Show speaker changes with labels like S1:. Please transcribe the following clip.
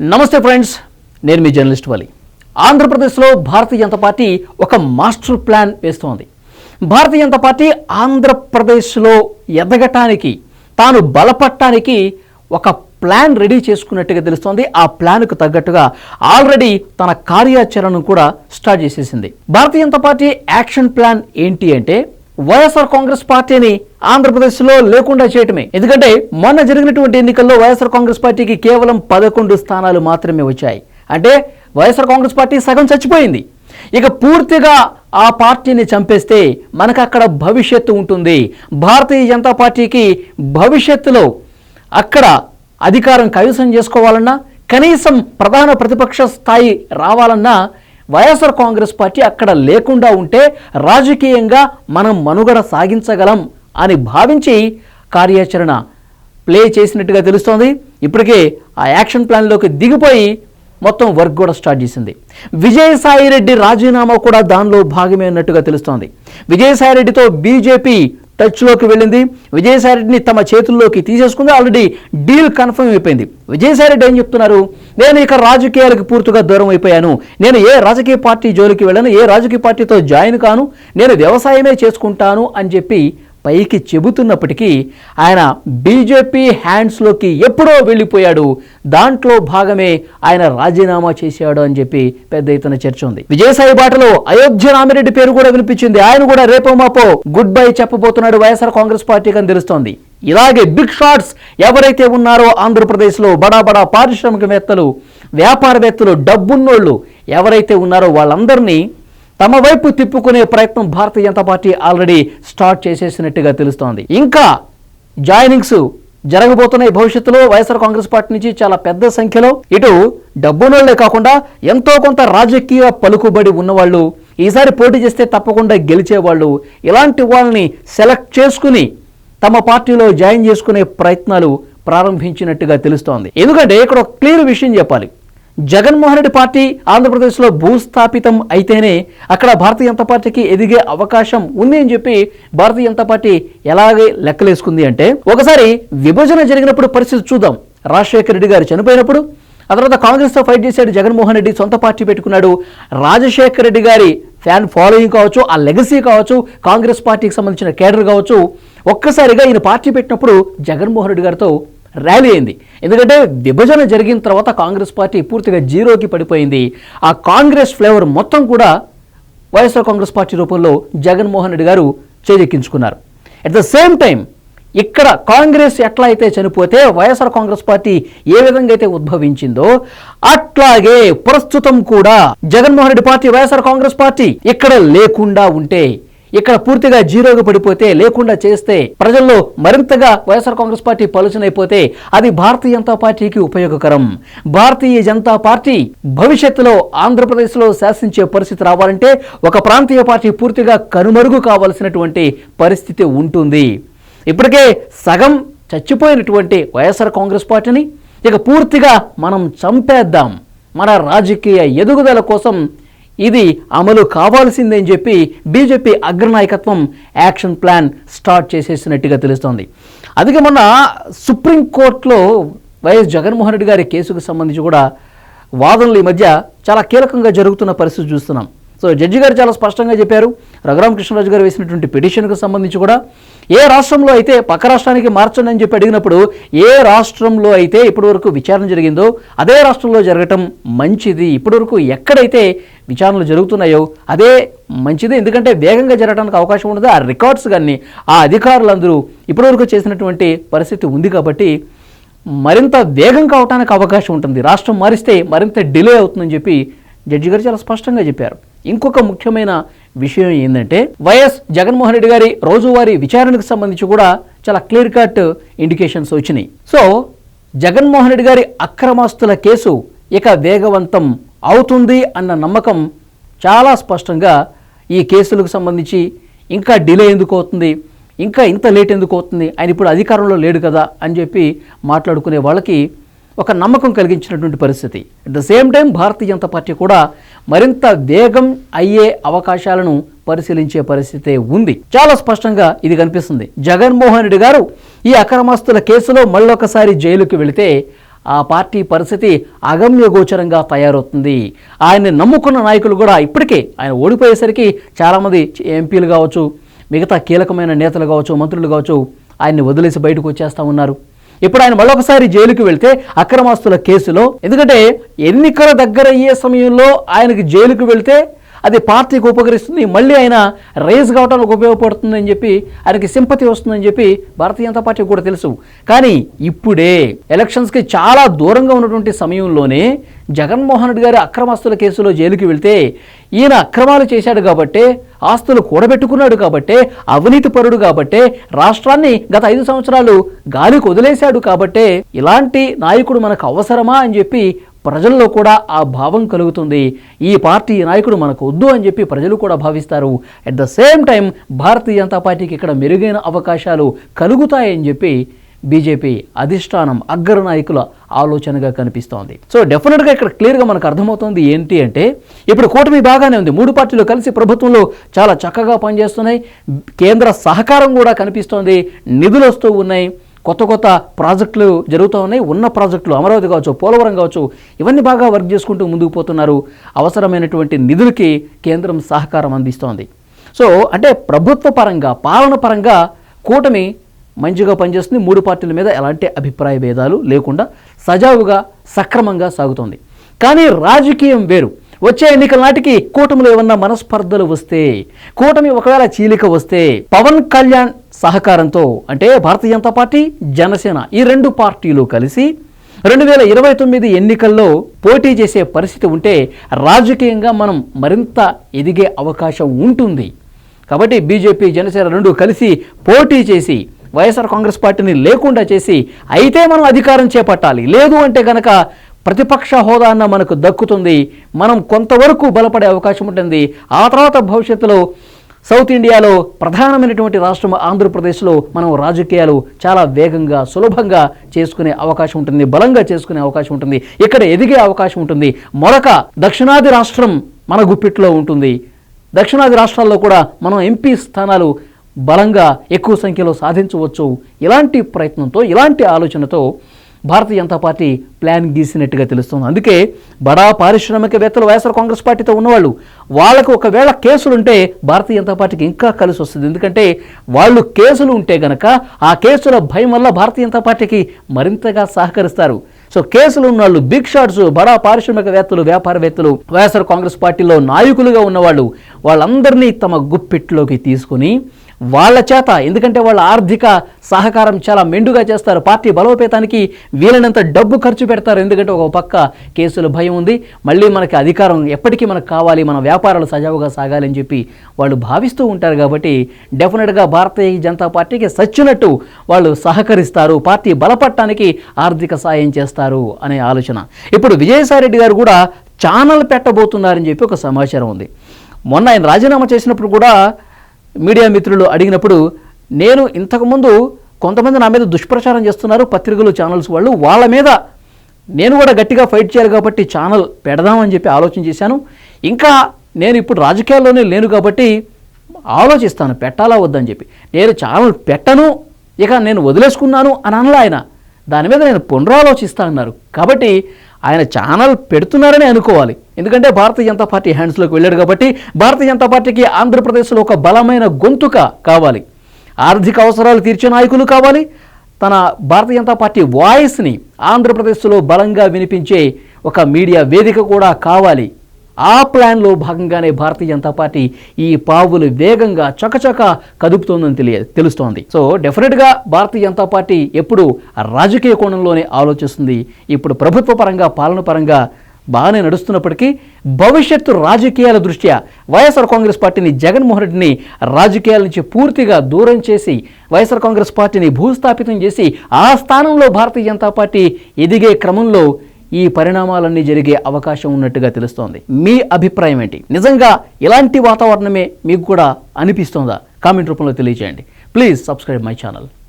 S1: నమస్తే ఫ్రెండ్స్ నేను మీ జర్నలిస్ట్ వలి. ఆంధ్రప్రదేశ్లో భారతీయ జనతా పార్టీ ఒక మాస్టర్ ప్లాన్ వేస్తోంది. భారతీయ జనతా పార్టీ ఆంధ్రప్రదేశ్లో ఎదగటానికి తాను బలపడటానికి ఒక ప్లాన్ రెడీ చేసుకున్నట్టుగా తెలుస్తోంది. ఆ ప్లాన్కు తగ్గట్టుగా ఆల్రెడీ తన కార్యాచరణను కూడా స్టార్ట్ చేసేసింది. Bharatiya Janata party action plan ఏంటి అంటే వైఎస్ఆర్ కాంగ్రెస్ పార్టీని ఆంధ్రప్రదేశ్లో లేకుండా చేయటమే. ఎందుకంటే మొన్న జరిగినటువంటి ఎన్నికల్లో వైఎస్ఆర్ కాంగ్రెస్ పార్టీకి కేవలం పదకొండు స్థానాలు మాత్రమే వచ్చాయి. అంటే వైఎస్ఆర్ కాంగ్రెస్ పార్టీ సగం చచ్చిపోయింది. ఇక పూర్తిగా ఆ పార్టీని చంపేస్తే మనకు అక్కడ భవిష్యత్తు ఉంటుంది. భారతీయ జనతా పార్టీకి భవిష్యత్తులో అక్కడ అధికారం కైవసం చేసుకోవాలన్నా కనీసం ప్రధాన ప్రతిపక్ష స్థాయి రావాలన్నా వైఎస్ఆర్ కాంగ్రెస్ పార్టీ అక్కడ లేకుండా ఉంటే రాజకీయంగా మనం మనుగడ సాగించగలం అని భావించి కార్యాచరణ ప్లే చేసినట్టుగా తెలుస్తోంది. ఇప్పటికే ఆ యాక్షన్ ప్లాన్లోకి దిగిపోయి మొత్తం వర్క్ కూడా స్టార్ట్ చేసింది. విజయసాయి రెడ్డి రాజీనామా కూడా దానిలో భాగమే అన్నట్టుగా తెలుస్తోంది. విజయసాయి రెడ్డితో బీజేపీ టచ్లోకి వెళ్ళింది. విజయసాయి రెడ్డిని తమ చేతుల్లోకి తీసేసుకుంది. ఆల్రెడీ డీల్ కన్ఫర్మ్ అయిపోయింది. విజయసాయి రెడ్డి ఏం చెప్తున్నారు? నేను ఇక రాజకీయాలకు పూర్తిగా దూరం అయిపోయాను. నేను ఏ రాజకీయ పార్టీ జోలికి వెళ్ళను ఏ రాజకీయ పార్టీతో జాయిన్ కాను నేను వ్యవసాయమే చేసుకుంటాను అని చెప్పి పైకి చెబుతున్నప్పటికీ ఆయన బీజేపీ హ్యాండ్స్లోకి ఎప్పుడో వెళ్ళిపోయాడు. దాంట్లో భాగమే ఆయన రాజీనామా చేశాడు అని చెప్పి పెద్ద ఎత్తున చర్చ ఉంది. విజయసాయి బాటలో అయోధ్య రామిరెడ్డి పేరు కూడా వినిపించింది. ఆయన కూడా రేపో మాపో గుడ్ బై చెప్పబోతున్నాడు వైఎస్ఆర్ కాంగ్రెస్ పార్టీకి అని తెలుస్తోంది. ఇలాగే బిగ్ షాట్స్ ఎవరైతే ఉన్నారో ఆంధ్రప్రదేశ్లో బడా బడా పారిశ్రామికవేత్తలు వ్యాపారవేత్తలు డబ్బున్నోళ్ళు ఎవరైతే ఉన్నారో వాళ్ళందరినీ తమ వైపు తిప్పుకునే ప్రయత్నం Bharatiya Janata party already start చేసేసినట్టుగా తెలుస్తోంది. ఇంకా జాయినింగ్స్ జరగబోతున్నాయి భవిష్యత్తులో. వైఎస్ఆర్ కాంగ్రెస్ పార్టీ నుంచి చాలా పెద్ద సంఖ్యలో. ఇటు డబ్బునోళ్ళే కాకుండా ఎంతో కొంత రాజకీయ పలుకుబడి ఉన్నవాళ్ళు ఈసారి పోటీ చేస్తే తప్పకుండా గెలిచేవాళ్ళు ఇలాంటి వాళ్ళని సెలెక్ట్ చేసుకుని తమ పార్టీలో జాయిన్ చేసుకునే ప్రయత్నాలు ప్రారంభించినట్టుగా తెలుస్తోంది. ఎందుకంటే ఇక్కడ ఒక క్లియర్ విషయం చెప్పాలి. జగన్మోహన్ రెడ్డి పార్టీ ఆంధ్రప్రదేశ్లో భూస్థాపితం అయితేనే అక్కడ భారతీయ జనతా పార్టీకి ఎదిగే అవకాశం ఉంది అని చెప్పి భారతీయ జనతా పార్టీ ఎలాగే లెక్కలేసుకుంది అంటే ఒకసారి విభజన జరిగినప్పుడు పరిస్థితి చూద్దాం. రాజశేఖర రెడ్డి గారు చనిపోయినప్పుడు ఆ తర్వాత కాంగ్రెస్తో ఫైట్ చేశాడు జగన్మోహన్ రెడ్డి సొంత పార్టీ పెట్టుకున్నాడు. రాజశేఖర రెడ్డి గారి ఫ్యాన్ ఫాలోయింగ్ కావచ్చు ఆ లెగసీ కావచ్చు కాంగ్రెస్ పార్టీకి సంబంధించిన కేడర్ కావచ్చు ఒక్కసారిగా ఈయన పార్టీ పెట్టినప్పుడు జగన్మోహన్ రెడ్డి గారితో ర్యాలీ అయింది. ఎందుకంటే విభజన జరిగిన తర్వాత కాంగ్రెస్ పార్టీ పూర్తిగా జీరోకి పడిపోయింది. ఆ కాంగ్రెస్ ఫ్లేవర్ మొత్తం కూడా వైఎస్ఆర్ కాంగ్రెస్ పార్టీ రూపంలో జగన్మోహన్ రెడ్డి గారు చేజెక్కించుకున్నారు. అట్ ద సేమ్ టైం ఇక్కడ కాంగ్రెస్ ఎట్లా అయితే చనిపోతే వైఎస్ఆర్ కాంగ్రెస్ పార్టీ ఏ విధంగా అయితే ఉద్భవించిందో అట్లాగే ప్రస్తుతం కూడా Jaganmohan Reddy party YSR Congress party ఇక్కడ లేకుండా ఉంటే ఇక్కడ పూర్తిగా జీరోగా పడిపోతే లేకుండా చేస్తే ప్రజల్లో మరింతగా వైఎస్ఆర్ కాంగ్రెస్ పార్టీ పలుచనైపోతే అది భారతీయ జనతా పార్టీకి ఉపయోగకరం. భారతీయ జనతా పార్టీ భవిష్యత్తులో ఆంధ్రప్రదేశ్లో శాసించే పరిస్థితి రావాలంటే ఒక ప్రాంతీయ పార్టీ పూర్తిగా కనుమరుగు కావలసినటువంటి పరిస్థితి ఉంటుంది. ఇప్పటికే సగం చచ్చిపోయినటువంటి వైఎస్ఆర్ కాంగ్రెస్ పార్టీని ఇక పూర్తిగా మనం చంపేద్దాం. మన రాజకీయ ఎదుగుదల కోసం ఇది అమలు కావాల్సిందే అని చెప్పి బీజేపీ అగ్రనాయకత్వం యాక్షన్ ప్లాన్ స్టార్ట్ చేసేసినట్టుగా తెలుస్తోంది. అందుకే మొన్న సుప్రీంకోర్టులో వైఎస్ జగన్మోహన్ రెడ్డి గారి కేసుకు సంబంధించి కూడా వాదనలు ఈ మధ్య చాలా కీలకంగా జరుగుతున్న పరిస్థితి చూస్తున్నాం. సో జడ్జి గారు చాలా స్పష్టంగా చెప్పారు. రఘురామకృష్ణరాజు గారు వేసినటువంటి పిటిషన్కు సంబంధించి కూడా ఏ రాష్ట్రంలో అయితే పక్క రాష్ట్రానికి మార్చండి అని చెప్పి అడిగినప్పుడు ఏ రాష్ట్రంలో అయితే ఇప్పటివరకు విచారణ జరిగిందో అదే రాష్ట్రంలో జరగటం మంచిది. ఇప్పటివరకు ఎక్కడైతే విచారణలు జరుగుతున్నాయో అదే మంచిది. ఎందుకంటే వేగంగా జరగడానికి అవకాశం ఉండదు ఆ రికార్డ్స్ కానీ ఆ అధికారులందరూ ఇప్పటివరకు చేసినటువంటి పరిస్థితి ఉంది కాబట్టి మరింత వేగం కావడానికి అవకాశం ఉంటుంది. రాష్ట్రం మారిస్తే మరింత డిలే అవుతుందని చెప్పి జడ్జి గారు చాలా స్పష్టంగా చెప్పారు. ఇంకొక ముఖ్యమైన విషయం ఏంటంటే వైఎస్ జగన్మోహన్ రెడ్డి గారి రోజువారీ విచారణకు సంబంధించి కూడా చాలా క్లియర్ కట్ ఇండికేషన్స్ వచ్చినాయి. సో జగన్మోహన్ రెడ్డి గారి అక్రమాస్తుల కేసు ఇక వేగవంతం అవుతుంది అన్న నమ్మకం చాలా స్పష్టంగా ఈ కేసులకు సంబంధించి ఇంకా డిలే ఎందుకు అవుతుంది ఇంకా ఇంత లేట్ ఎందుకు అవుతుంది ఆయన ఇప్పుడు అధికారంలో లేడు కదా అని చెప్పి మాట్లాడుకునే వాళ్ళకి ఒక నమ్మకం కలిగించినటువంటి పరిస్థితి. At the same time Bharatiya Janata party కూడా మరింత వేగం అయ్యే అవకాశాలను పరిశీలించే పరిస్థితి ఉంది. చాలా స్పష్టంగా ఇది కనిపిస్తుంది. జగన్మోహన్ రెడ్డి గారు ఈ అక్రమాస్తుల కేసులో మళ్ళొకసారి జైలుకి వెళితే ఆ పార్టీ పరిస్థితి అగమ్యగోచరంగా తయారవుతుంది. ఆయన్ని నమ్ముకున్న నాయకులు కూడా ఇప్పటికే ఆయన ఓడిపోయేసరికి చాలామంది ఎంపీలు కావచ్చు మిగతా కీలకమైన నేతలు కావచ్చు మంత్రులు కావచ్చు ఆయన్ని వదిలేసి బయటకు వచ్చేస్తా ఉన్నారు. ఇప్పుడు ఆయన మరొకసారి జైలుకి వెళ్తే అక్రమాస్తుల కేసులో. ఎందుకంటే ఎన్నికల దగ్గర అయ్యే సమయంలో ఆయనకి జైలుకు వెళ్తే అది పార్టీకి ఉపకరిస్తుంది మళ్ళీ ఆయన రేజ్ కావడానికి ఉపయోగపడుతుందని చెప్పి ఆయనకి సింపతి వస్తుందని చెప్పి భారతీయ జనతా పార్టీ కూడా తెలుసు. కానీ ఇప్పుడే ఎలక్షన్స్కి చాలా దూరంగా ఉన్నటువంటి సమయంలోనే జగన్మోహన్ రెడ్డి గారి అక్రమాస్తుల కేసులో జైలుకి వెళ్తే ఈయన అక్రమాలు చేశాడు కాబట్టే ఆస్తులు కూడబెట్టుకున్నాడు కాబట్టే అవినీతి పరుడు కాబట్టే రాష్ట్రాన్ని గత ఐదు సంవత్సరాలు గాలికి వదిలేశాడు కాబట్టే ఇలాంటి నాయకుడు మనకు అవసరమా అని చెప్పి ప్రజల్లో కూడా ఆ భావం కలుగుతుంది. ఈ పార్టీ నాయకుడు మనకు వద్దు అని చెప్పి ప్రజలు కూడా భావిస్తారు. At the same time Bharatiya Janata పార్టీకి ఇక్కడ మెరుగైన అవకాశాలు కలుగుతాయని చెప్పి బీజేపీ అధిష్టానం అగ్ర నాయకుల ఆలోచనగా కనిపిస్తోంది. సో డెఫినెట్గా ఇక్కడ క్లియర్గా మనకు అర్థమవుతుంది ఏంటి అంటే ఇప్పుడు కూటమి బాగానే ఉంది. మూడు పార్టీలు కలిసి ప్రభుత్వంలో చాలా చక్కగా పనిచేస్తున్నాయి. కేంద్ర సహకారం కూడా కనిపిస్తోంది. నిధులు వస్తూ ఉన్నాయి. కొత్త కొత్త ప్రాజెక్టులు జరుగుతూ ఉన్నాయి. ఉన్న ప్రాజెక్టులు అమరావతి కావచ్చు పోలవరం కావచ్చు ఇవన్నీ బాగా వర్క్ చేసుకుంటూ ముందుకు పోతున్నారు. అవసరమైనటువంటి నిధులకి కేంద్రం సహకారం అందిస్తోంది. సో అంటే ప్రభుత్వ పరంగా పాలన పరంగా కూటమి మంచిగా పనిచేస్తుంది. మూడు పార్టీల మీద ఎలాంటి అభిప్రాయ భేదాలు లేకుండా సజావుగా సక్రమంగా సాగుతోంది. కానీ రాజకీయం వేరు. వచ్చే ఎన్నికల నాటికి కూటమిలో ఏమన్నా మనస్పర్ధలు వస్తే కూటమి ఒకవేళ చీలిక వస్తే పవన్ కళ్యాణ్ సహకారంతో అంటే భారతీయ జనతా పార్టీ జనసేన ఈ రెండు పార్టీలు కలిసి రెండు వేల ఇరవై తొమ్మిది ఎన్నికల్లో పోటీ చేసే పరిస్థితి ఉంటే రాజకీయంగా మనం మరింత ఎదిగే అవకాశం ఉంటుంది. కాబట్టి బీజేపీ జనసేన రెండు కలిసి పోటీ చేసి వైఎస్ఆర్ కాంగ్రెస్ పార్టీని లేకుండా చేసి అయితే మనం అధికారం చేపట్టాలి. లేదు అంటే గనక ప్రతిపక్ష హోదా అన్న మనకు దక్కుతుంది. మనం కొంతవరకు బలపడే అవకాశం ఉంటుంది. ఆ తర్వాత భవిష్యత్తులో సౌత్ ఇండియాలో ప్రధానమైనటువంటి రాష్ట్రం ఆంధ్రప్రదేశ్లో మనం రాజకీయాలు చాలా వేగంగా సులభంగా చేసుకునే అవకాశం ఉంటుంది. బలంగా చేసుకునే అవకాశం ఉంటుంది. ఇక్కడ ఎదిగే అవకాశం ఉంటుంది. మరొక దక్షిణాది రాష్ట్రం మన గుప్పిట్లో ఉంటుంది. దక్షిణాది రాష్ట్రాల్లో కూడా మనం ఎంపీ స్థానాలు బలంగా ఎక్కువ సంఖ్యలో సాధించవచ్చు. ఇలాంటి ప్రయత్నంతో ఇలాంటి ఆలోచనతో భారతీయ జనతా పార్టీ ప్లాన్ గీసినట్టుగా తెలుస్తుంది. అందుకే బడా పారిశ్రామికవేత్తలు వైఎస్ఆర్ కాంగ్రెస్ పార్టీతో ఉన్నవాళ్ళు వాళ్ళకు ఒకవేళ కేసులు ఉంటే భారతీయ జనతా పార్టీకి ఇంకా కలిసి వస్తుంది. ఎందుకంటే వాళ్ళు కేసులు ఉంటే గనక ఆ కేసుల భయం వల్ల భారతీయ జనతా పార్టీకి మరింతగా సహకరిస్తారు. సో కేసులు ఉన్న వాళ్ళు బిగ్ షాట్స్ బడా పారిశ్రామికవేత్తలు వ్యాపారవేత్తలు వైఎస్ఆర్ కాంగ్రెస్ పార్టీలో నాయకులుగా ఉన్నవాళ్ళు వాళ్ళందరినీ తమ గుప్పిట్లోకి తీసుకుని వాళ్ళ చేత ఎందుకంటే వాళ్ళ ఆర్థిక సహకారం చాలా మెండుగా చేస్తారు. పార్టీ బలోపేతానికి వీలైనంత డబ్బు ఖర్చు పెడతారు. ఎందుకంటే ఒక పక్క కేసుల భయం ఉంది. మళ్ళీ మనకి అధికారం ఎప్పటికీ మనకు కావాలి. మన వ్యాపారాలు సజావుగా సాగాలని చెప్పి వాళ్ళు భావిస్తూ ఉంటారు కాబట్టి డెఫినెట్గా భారతీయ జనతా పార్టీకి సచ్చినట్టు వాళ్ళు సహకరిస్తారు. పార్టీ బలపడటానికి ఆర్థిక సాయం చేస్తారు అనే ఆలోచన. ఇప్పుడు విజయసాయిరెడ్డి గారు కూడా ఛానల్ పెట్టబోతున్నారని చెప్పి ఒక సమాచారం ఉంది. మొన్న ఆయన రాజీనామా చేసినప్పుడు కూడా మీడియా మిత్రులు అడిగినప్పుడు నేను ఇంతకుముందు కొంతమంది నా మీద దుష్ప్రచారం చేస్తున్నారు పత్రికలు ఛానల్స్ వాళ్ళు వాళ్ళ మీద నేను కూడా గట్టిగా ఫైట్ చేయాలి కాబట్టి ఛానల్ పెడదామని చెప్పి ఆలోచన చేశాను. ఇంకా నేను ఇప్పుడు రాజకీయాల్లోనే లేను కాబట్టి ఆలోచిస్తాను పెట్టాలా వద్దని చెప్పి. నేను ఛానల్ పెట్టను ఇక నేను వదిలేసుకున్నాను అని అనలా ఆయన. దాని మీద నేను పునరాలోచిస్తా అన్నారు. కాబట్టి ఆయన ఛానల్ పెడుతున్నారని అనుకోవాలి. ఎందుకంటే భారతీయ జనతా పార్టీ హ్యాండ్స్లోకి వెళ్ళాడు కాబట్టి భారతీయ జనతా పార్టీకి ఆంధ్రప్రదేశ్లో ఒక బలమైన గొంతుక కావాలి. ఆర్థిక అవసరాలు తీర్చే నాయకులు కావాలి. తన భారతీయ జనతా పార్టీ వాయిస్ని ఆంధ్రప్రదేశ్లో బలంగా వినిపించే ఒక మీడియా వేదిక కూడా కావాలి. ఆ ప్లాన్లో భాగంగానే భారతీయ జనతా పార్టీ ఈ పావులు వేగంగా చకచక కదుపుతోందని తెలియ తెలుస్తోంది. సో డెఫినెట్గా భారతీయ జనతా పార్టీ ఎప్పుడు రాజకీయ కోణంలోనే ఆలోచిస్తుంది. ఇప్పుడు ప్రభుత్వ పరంగా పాలన పరంగా బాగానే నడుస్తున్నప్పటికీ భవిష్యత్తు రాజకీయాల దృష్ట్యా వైఎస్ఆర్ కాంగ్రెస్ పార్టీని జగన్మోహన్ రెడ్డిని రాజకీయాల నుంచి పూర్తిగా దూరం చేసి వైఎస్ఆర్ కాంగ్రెస్ పార్టీని భూస్థాపితం చేసి ఆ స్థానంలో భారతీయ జనతా పార్టీ ఎదిగే క్రమంలో ఈ పరిణామాలన్నీ జరిగే అవకాశం ఉన్నట్టుగా తెలుస్తోంది. మీ అభిప్రాయం ఏంటి? నిజంగా ఇలాంటి వాతావరణమే మీకు కూడా అనిపిస్తోందా? కామెంట్ రూపంలో తెలియజేయండి ప్లీజ్ సబ్స్క్రైబ్ మై ఛానల్